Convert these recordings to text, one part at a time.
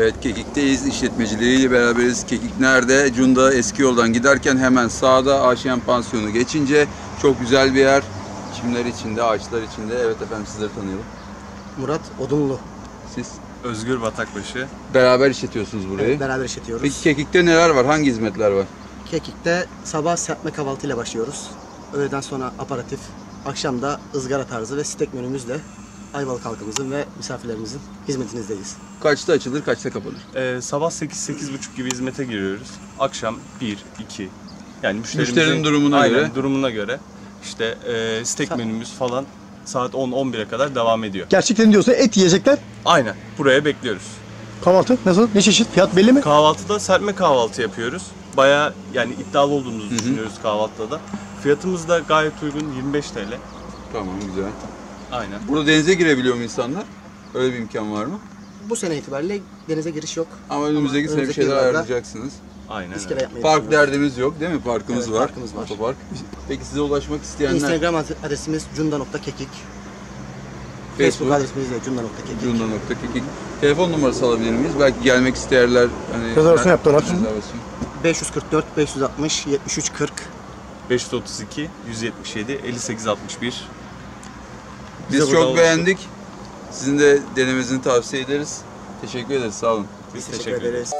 Evet Kekik'teyiz. İşletmecileriyle beraberiz. Kekik nerede? Cunda eski yoldan giderken hemen sağda Aşiyan Pansiyonu geçince çok güzel bir yer. Çimler içinde, ağaçlar içinde. Evet efendim sizleri tanıyalım. Murat Odunlu. Siz Özgür Batakbaşı. beraber işletiyorsunuz burayı. Evet, beraber işletiyoruz. Peki Kekik'te neler var? Hangi hizmetler var? Kekik'te sabah serpme kahvaltıyla başlıyoruz. Öğleden sonra aparatif, akşam da ızgara tarzı ve steak menümüzle Ayvalık halkımızın ve misafirlerimizin hizmetinizdeyiz. Kaçta açılır, kaçta kapanır? Ee, sabah 8-8.30 gibi hizmete giriyoruz. Akşam 1, 2. Yani Müşterinin durumuna Aynen, göre. durumuna göre. İşte e, steak Sa- menümüz falan saat 10-11'e kadar devam ediyor. Gerçekten diyorsa et yiyecekler. Aynen. Buraya bekliyoruz. Kahvaltı nasıl? Ne çeşit? Fiyat belli mi? Kahvaltıda serpme kahvaltı yapıyoruz. Baya yani iddialı olduğumuzu düşünüyoruz kahvaltıda da. Fiyatımız da gayet uygun 25 TL. Tamam güzel. Aynen. Burada denize girebiliyor mu insanlar? Öyle bir imkan var mı? Bu sene itibariyle denize giriş yok. Ama önümüzdeki sene bir önümüzdeki şeyler yıllarda ayarlayacaksınız. Aynen. İskele öyle. yapmayı Park düşünüyoruz. derdimiz yok değil mi? Parkımız Evet, var. parkımız var. Otopark. Peki size ulaşmak isteyenler Instagram adresimiz cunda.kekik. Facebook Facebook, adresimiz de cunda.kekik. cunda.kekik. Telefon numarası alabilir miyiz? Belki gelmek isterler. Hani Rezervasyon yaptılar. Rezervasyon. 544 560 73 40. 532 177 58 61. Biz Bize çok beğendik. Sizin de denemenizi tavsiye ederiz. Teşekkür ederiz. Sağ olun. Biz Teşekkür ederiz.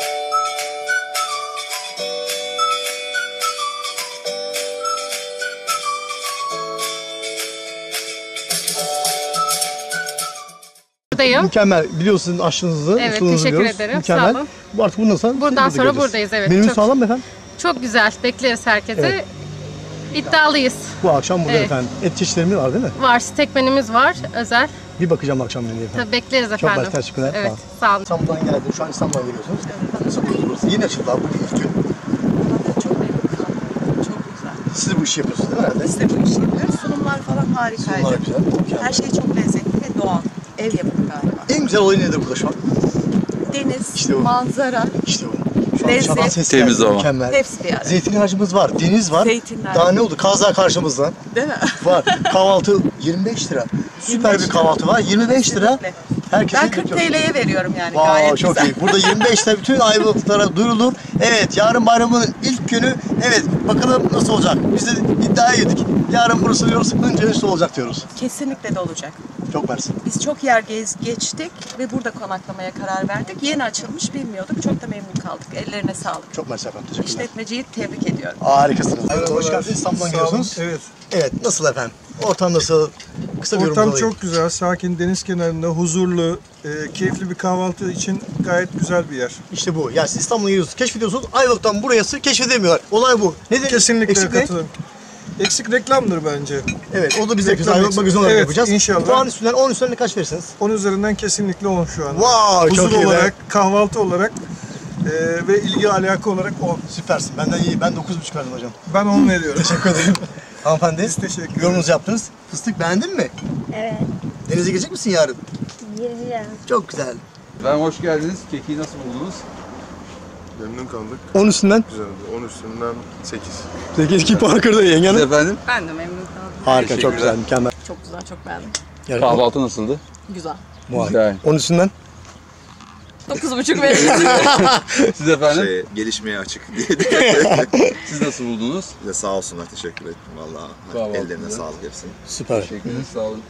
Buradayım. Mükemmel. Biliyorsun aşınızı. Evet, teşekkür biliyoruz. ederim. Mükemmel. Sağ olun. Bu artık bundan sonra Bundan burada sonra buradayız, evet. Menümüz Çok- sağlam mı efendim? Çok güzel. Bekleriz herkese. Evet. İddialıyız. Bu akşam burada Evet. efendim. Et çeşitlerimiz var değil mi? Var. Steak menümüz var. Özel. Bir bakacağım akşam menüye efendim. Tabii bekleriz Çok efendim. basit, teşekkürler. Evet. Sağ Sağ olun. İstanbul'dan geldim. Şu an İstanbul'a geliyorsunuz. Nasıl buldunuz burası? Yeni açıldı abi. Bugün ilk gün. Çok memnun kaldım. Çok güzel. Siz bu işi yapıyorsunuz değil mi herhalde? Biz de bu işi yapıyoruz. Sunumlar falan harikaydı. Bunlar güzel. Mükemmel. Her şey çok lezzetli ve doğal. Ev yapımı galiba. En güzel olay nedir burada şu an? Deniz, İşte bu. manzara, İşte bu. Lezzet. ses Temiz geldi. hava. Mükemmel. hepsi bir arada. Zeytin ağacımız var, deniz var. Zeytinler. Daha ne oldu? Kazlar karşımızda. Değil mi? Var. Kahvaltı 25 lira. Süper 25 bir lira. kahvaltı var. 25 lira. Herkese Ben 40 bekliyoruz. TL'ye veriyorum yani Vay gayet çok güzel. iyi. Burada 25 lira bütün ayvalıklara duyurulur. Evet yarın bayramın ilk günü. Evet bakalım nasıl olacak. Biz de iddiaya girdik. Yarın burası diyoruz. Önce üstü olacak diyoruz. Kesinlikle de olacak. Çok mersi. Biz çok yer gez, geçtik ve burada konaklamaya karar verdik. Yeni açılmış bilmiyorduk. Çok da memnun kaldık. Ellerine sağlık. Çok mersi efendim. Teşekkürler. İşletmeciyi tebrik ediyorum. Harikasınız. Evet, hoş geldiniz. İstanbul'dan geliyorsunuz. Evet. Evet nasıl efendim? Ortam nasıl? Kısa bir Ortam alayım. çok güzel, sakin, deniz kenarında, huzurlu, e, keyifli bir kahvaltı için gayet güzel bir yer. İşte bu. Yani siz İstanbul'a geliyorsunuz, keşfediyorsunuz. Ayvalık'tan burası keşfedemiyorlar. Olay bu. Nedir? Kesinlikle Eksik ne? katılıyorum. Eksik reklamdır bence. Evet, o da biz yapacağız. Reklam eksik. magazin olarak Evet, yapacağız. inşallah. Puan üstünden 10 üstünden kaç verirsiniz? 10 üzerinden kesinlikle 10 şu an. Wow, çok Huzur olarak, kahvaltı olarak e, ve ilgi alaka olarak 10. Süpersin. Benden iyi. Ben 9,5 verdim hocam. Ben 10 veriyorum. Teşekkür ederim. Hanımefendi. Biz teşekkür ederiz. Yorumunuzu yaptınız. Fıstık beğendin mi? Evet, Denize girecek misin yarın? gireceğim. Çok güzel. Ben hoş geldiniz. Kekiği nasıl buldunuz? Memnun kaldık. 10 üstünden. Güzeldi. 10 üstünden 8. 8 2 puan kırdı Siz efendim? Ben de memnun kaldım. Harika, çok güzel, mükemmel. Çok güzel, çok beğendim. Yani Kahvaltı nasıldı? Güzel. Güzel. 10 üstünden. 9,5 veriyorum. Siz efendim? Şey, gelişmeye açık diye. Siz nasıl buldunuz? de sağ olsunlar teşekkür ettim valla. Kahvaltı Ellerine güzel. sağlık hepsinin. Süper. Teşekkür ederiz. Sağ olun.